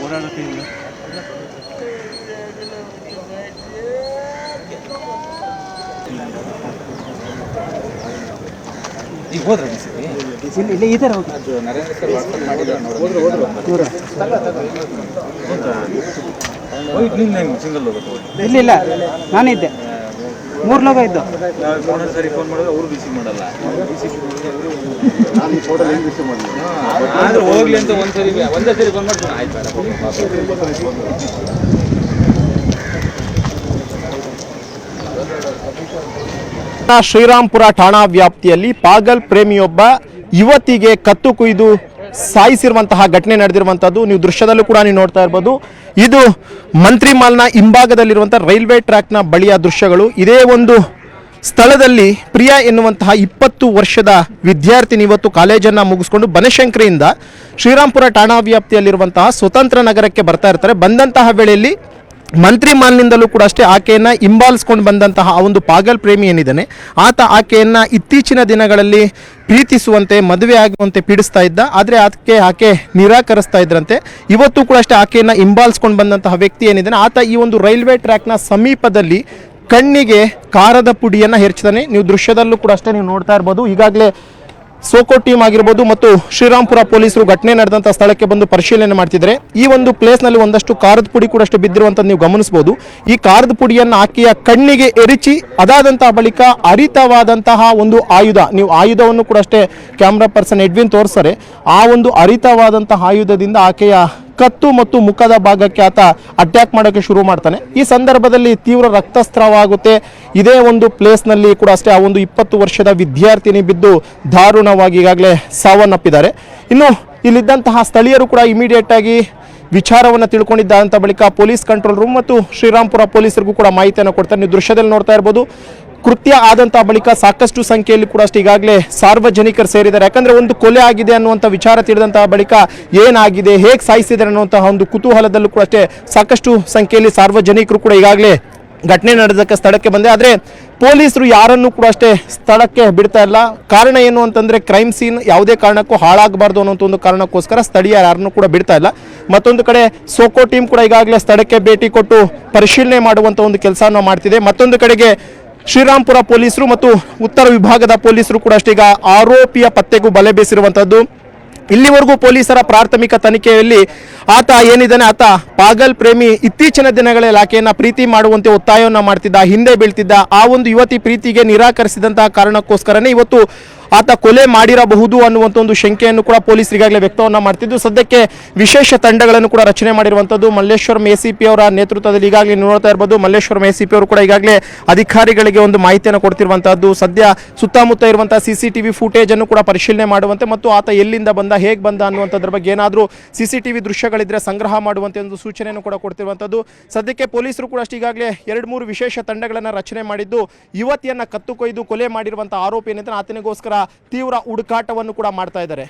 ಓಡಾಡಕ್ಕೆ ಇಲ್ಲ ಈಗ ಹೋದ್ರ ಇಲ್ಲಿ ಇಲ್ಲಿ ಇದ್ದಾರೆ ಹೋಗಿ ಅದು ನರೇಂದ್ರ ಸರ್ ವಾಟ್ಸಪ್ ಮಾಡಿದ್ರು ಹೋದ್ರು ಹೋದ್ರು. ಸಿಂಗಲ್ ಇಲ್ಲ ಇಲ್ಲ ನಾನಿದ್ದೆ. ಮೂರು ಲೋಗ ಇದ್ದು. ನಾವು ಮೂರನೇ ಸರಿ ಫೋನ್ ಮಾಡಿದ್ರೆ ಅವರು ರಿಸೀವ್ ಮಾಡಲ್ಲ. ಆದ್ರೆ ಹೋಗ್ಲಿ ಅಂತ ಒಂದ್ಸರಿ ಒಂದೇ ಸರಿ ಫೋನ್ ಮಾಡ್ತೀನಿ. ಆಯ್ತು ಶ್ರೀರಾಮ್ಪುರ ಠಾಣಾ ವ್ಯಾಪ್ತಿಯಲ್ಲಿ ಪಾಗಲ್ ಪ್ರೇಮಿಯೊಬ್ಬ ಯುವತಿಗೆ ಕತ್ತು ಕುಯ್ದು ಸಾಯಿಸಿರುವಂತಹ ಘಟನೆ ನಡೆದಿರುವಂತದ್ದು ನೀವು ದೃಶ್ಯದಲ್ಲೂ ಕೂಡ ನೀವು ನೋಡ್ತಾ ಇರ್ಬೋದು. ಇದು ಮಂತ್ರಿ ಮಾಲ್ನ ಹಿಂಭಾಗದಲ್ಲಿರುವಂತಹ ರೈಲ್ವೆ ಟ್ರ್ಯಾಕ್ನ ಬಳಿಯ ದೃಶ್ಯಗಳು. ಇದೇ ಒಂದು ಸ್ಥಳದಲ್ಲಿ ಪ್ರಿಯಾ ಎನ್ನುವಂತಹ ಇಪ್ಪತ್ತು ವರ್ಷದ ವಿದ್ಯಾರ್ಥಿನಿ ಇವತ್ತು ಕಾಲೇಜನ್ನು ಮುಗಿಸ್ಕೊಂಡು ಬನಶಂಕರಿಯಿಂದ ಶ್ರೀರಾಮ್ಪುರ ಠಾಣಾ ವ್ಯಾಪ್ತಿಯಲ್ಲಿರುವಂತಹ ಸ್ವತಂತ್ರ ನಗರಕ್ಕೆ ಬರ್ತಾ ಇರ್ತಾರೆ. ಬಂದಂತಹ ವೇಳೆಯಲ್ಲಿ ಮಂತ್ರಿ ಮಾಲ್ನಿಂದಲೂ ಕೂಡ ಅಷ್ಟೇ ಆಕೆಯನ್ನು ಹಿಂಬಾಲಿಸ್ಕೊಂಡು ಬಂದಂತಹ ಆ ಒಂದು ಪಾಗಲ್ ಪ್ರೇಮಿ ಏನಿದ್ದಾನೆ, ಆತ ಆಕೆಯನ್ನು ಇತ್ತೀಚಿನ ದಿನಗಳಲ್ಲಿ ಪ್ರೀತಿಸುವಂತೆ, ಮದುವೆ ಆಗುವಂತೆ ಪೀಡಿಸ್ತಾ ಇದ್ದ, ಆದರೆ ಅದಕ್ಕೆ ಆಕೆ ನಿರಾಕರಿಸ್ತಾ ಇದ್ರಂತೆ. ಇವತ್ತು ಕೂಡ ಅಷ್ಟೇ ಆಕೆಯನ್ನು ಹಿಂಬಾಲಿಸ್ಕೊಂಡು ಬಂದಂತಹ ವ್ಯಕ್ತಿ ಏನಿದ್ದಾನೆ, ಆತ ಈ ಒಂದು ರೈಲ್ವೆ ಟ್ರ್ಯಾಕ್ನ ಸಮೀಪದಲ್ಲಿ ಕಣ್ಣಿಗೆ ಕಾರದ ಪುಡಿಯನ್ನ ಹೆರ್ಚ್ತಾನೆ ನೀವು ದೃಶ್ಯದಲ್ಲೂ ಕೂಡ ಅಷ್ಟೇ ನೀವು ನೋಡ್ತಾ ಇರ್ಬೋದು. ಈಗಾಗಲೇ ಸೋಕೋ ಟೀಮ್ ಆಗಿರ್ಬೋದು ಮತ್ತು ಶ್ರೀರಾಮ್ಪುರ ಪೊಲೀಸರು ಘಟನೆ ನಡೆದಂಥ ಸ್ಥಳಕ್ಕೆ ಬಂದು ಪರಿಶೀಲನೆ ಮಾಡ್ತಿದ್ದಾರೆ ಈ ಒಂದು ಪ್ಲೇಸ್ನಲ್ಲಿ ಒಂದಷ್ಟು ಖಾರದ ಪುಡಿ ಕೂಡ ಅಷ್ಟು ಬಿದ್ದಿರುವಂಥದ್ದು ನೀವು ಗಮನಿಸಬಹುದು ಈ ಖಾರದ ಪುಡಿಯನ್ನು ಆಕೆಯ ಕಣ್ಣಿಗೆ ಎರಿಚಿ ಅದಾದಂತಹ ಬಳಿಕ ಅರಿತವಾದಂತಹ ಒಂದು ಆಯುಧ, ನೀವು ಆಯುಧವನ್ನು ಕೂಡ ಅಷ್ಟೇ ಕ್ಯಾಮ್ರಾ ಪರ್ಸನ್ ಎಡ್ವಿನ್ ತೋರಿಸ್ತಾರೆ, ಆ ಒಂದು ಹರಿತವಾದಂತಹ ಆಯುಧದಿಂದ ಆಕೆಯ ಕತ್ತು ಮತ್ತು ಮುಖದ ಭಾಗಕ್ಕೆ ಆತ ಅಟ್ಯಾಕ್ ಮಾಡೋಕ್ಕೆ ಶುರು ಮಾಡ್ತಾನೆ. ಈ ಸಂದರ್ಭದಲ್ಲಿ ತೀವ್ರ ರಕ್ತಸ್ರಾವ ಆಗುತ್ತೆ ಇದೇ ಒಂದು ಪ್ಲೇಸ್ನಲ್ಲಿ ಕೂಡ ಅಷ್ಟೇ ಆ ಒಂದು ಇಪ್ಪತ್ತು ವರ್ಷದ ವಿದ್ಯಾರ್ಥಿನಿ ಬಿದ್ದು ದಾರುಣವಾಗಿ ಈಗಾಗಲೇ ಸಾವನ್ನಪ್ಪಿದ್ದಾರೆ. ಇನ್ನು ಇಲ್ಲಿದ್ದಂತಹ ಸ್ಥಳೀಯರು ಕೂಡ ಇಮಿಡಿಯೇಟ್ ಆಗಿ ವಿಚಾರವನ್ನು ತಿಳ್ಕೊಂಡಿದ್ದಂಥ ಬಳಿಕ ಪೊಲೀಸ್ ಕಂಟ್ರೋಲ್ ರೂಮ್ ಮತ್ತು ಶ್ರೀರಾಮ್ಪುರ ಪೊಲೀಸರಿಗೂ ಕೂಡ ಮಾಹಿತಿಯನ್ನು ಕೊಡ್ತಾರೆ. ನೀವು ದೃಶ್ಯದಲ್ಲಿ ನೋಡ್ತಾ ಇರ್ಬೋದು. ಕೃತ್ಯ ಆದಂಥ ಬಳಿಕ ಸಾಕಷ್ಟು ಸಂಖ್ಯೆಯಲ್ಲಿ ಕೂಡ ಅಷ್ಟು ಈಗಾಗಲೇ ಸಾರ್ವಜನಿಕರು ಸೇರಿದ್ದಾರೆ. ಯಾಕಂದ್ರೆ ಒಂದು ಕೊಲೆ ಆಗಿದೆ ಅನ್ನುವಂಥ ವಿಚಾರ ತಿಳಿದಂತಹ ಬಳಿಕ ಏನಾಗಿದೆ, ಹೇಗೆ ಸಾಯಿಸಿದ್ದಾರೆ ಅನ್ನುವಂತಹ ಒಂದು ಕುತೂಹಲದಲ್ಲೂ ಕೂಡ ಅಷ್ಟೇ ಸಾಕಷ್ಟು ಸಂಖ್ಯೆಯಲ್ಲಿ ಸಾರ್ವಜನಿಕರು ಕೂಡ ಈಗಾಗಲೇ ಘಟನೆ ನಡೆದಕ್ಕೆ ಸ್ಥಳಕ್ಕೆ ಬಂದೆ. ಆದರೆ ಪೊಲೀಸರು ಯಾರನ್ನು ಕೂಡ ಅಷ್ಟೇ ಸ್ಥಳಕ್ಕೆ ಬಿಡ್ತಾ ಇಲ್ಲ. ಕಾರಣ ಏನು ಅಂತಂದರೆ ಕ್ರೈಮ್ ಸೀನ್ ಯಾವುದೇ ಕಾರಣಕ್ಕೂ ಹಾಳಾಗಬಾರ್ದು ಅನ್ನೋಂಥ ಒಂದು ಕಾರಣಕ್ಕೋಸ್ಕರ ಸ್ಥಳೀಯ ಯಾರನ್ನು ಕೂಡ ಬಿಡ್ತಾ ಇಲ್ಲ. ಮತ್ತೊಂದು ಕಡೆ ಸೋಕೋ ಟೀಮ್ ಕೂಡ ಈಗಾಗಲೇ ಸ್ಥಳಕ್ಕೆ ಭೇಟಿ ಕೊಟ್ಟು ಪರಿಶೀಲನೆ ಮಾಡುವಂಥ ಒಂದು ಕೆಲಸವನ್ನು ಮಾಡ್ತಿದೆ. ಮತ್ತೊಂದು ಕಡೆಗೆ ಶ್ರೀರಾಮ್ಪುರ ಪೊಲೀಸರು ಮತ್ತು ಉತ್ತರ ವಿಭಾಗದ ಪೊಲೀಸರು ಕೂಡ ಅಷ್ಟೀಗ ಆರೋಪಿಯ ಪತ್ತೆಗೂ ಬಲೆ ಬೀಸಿರುವಂಥದ್ದು ಇಲ್ಲಿವರೆಗೂ ಪೊಲೀಸರ ಪ್ರಾಥಮಿಕ ತನಿಖೆಯಲ್ಲಿ ಆತ ಏನಿದ್ದಾನೆ? ಆತ ಪಾಗಲ್ ಪ್ರೇಮಿ. ಇತ್ತೀಚಿನ ದಿನಗಳಲ್ಲಿ ಆಕೆಯನ್ನ ಪ್ರೀತಿ ಮಾಡುವಂತೆ ಒತ್ತಾಯವನ್ನು ಮಾಡ್ತಿದ್ದ, ಹಿಂದೆ ಬೀಳ್ತಿದ್ದ ಆ ಒಂದು ಯುವತಿ ಪ್ರೀತಿಗೆ ನಿರಾಕರಿಸಿದಂತಹ ಕಾರಣಕ್ಕೋಸ್ಕರನೇ ಇವತ್ತು ಆತ ಕೊಲೆ ಮಾಡಿರಬಹುದು ಅನ್ನುವಂಥ ಒಂದು ಶಂಕೆಯನ್ನು ಕೂಡ ಪೊಲೀಸ್ ಈಗಾಗಲೇ ವ್ಯಕ್ತವನ್ನ ಮಾಡ್ತಿದ್ದು. ಸದ್ಯಕ್ಕೆ ವಿಶೇಷ ತಂಡಗಳನ್ನು ಕೂಡ ರಚನೆ ಮಾಡಿರುವಂಥದ್ದು ಮಲ್ಲೇಶ್ವರಂ ಎ ಸಿ ಪಿ ಅವರ ನೇತೃತ್ವದಲ್ಲಿ ಈಗಾಗಲೇ ನೋಡ್ತಾ ಇರ್ಬೋದು. ಮಲ್ಲೇಶ್ವರಂ ಎ ಸಿ ಪಿ ಅವರು ಕೂಡ ಈಗಾಗಲೇ ಅಧಿಕಾರಿಗಳಿಗೆ ಒಂದು ಮಾಹಿತಿಯನ್ನು ಕೊಡ್ತಿರುವಂತಹದ್ದು. ಸದ್ಯ ಸುತ್ತಮುತ್ತ ಇರುವಂತಹ ಸಿ ಸಿ ಟಿವಿ ಫುಟೇಜ್ ಅನ್ನು ಕೂಡ ಪರಿಶೀಲನೆ ಮಾಡುವಂತೆ ಮತ್ತು ಆತ ಎಲ್ಲಿಂದ ಬಂದ, ಹೇಗೆ ಬಂದ ಅನ್ನುವಂಥದ್ರ ಬಗ್ಗೆ ಏನಾದರೂ ಸಿ ಸಿ ದೃಶ್ಯಗಳಿದ್ರೆ ಸಂಗ್ರಹ ಮಾಡುವಂತೆ ಒಂದು ಸೂಚನೆಯನ್ನು ಕೂಡ ಕೊಡ್ತಿರುವಂಥದ್ದು. ಸದ್ಯಕ್ಕೆ ಪೊಲೀಸರು ಕೂಡ ಅಷ್ಟು ಈಗಾಗಲೇ ಎರಡು ಮೂರು ವಿಶೇಷ ತಂಡಗಳನ್ನು ರಚನೆ ಮಾಡಿದ್ದು, ಯುವತಿಯನ್ನ ಕತ್ತು ಕೊಯ್ದು ಕೊಲೆ ಮಾಡಿರುವಂತಹ ಆರೋಪಿ ಏನಿದ್ರೆ ಆತನಿಗೋಸ್ಕರ ತೀವ್ರ ಹುಡುಕಾಟವನ್ನು ಕೂಡ ಮಾಡ್ತಾ ಇದ್ದಾರೆ.